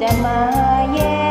จะมาแย่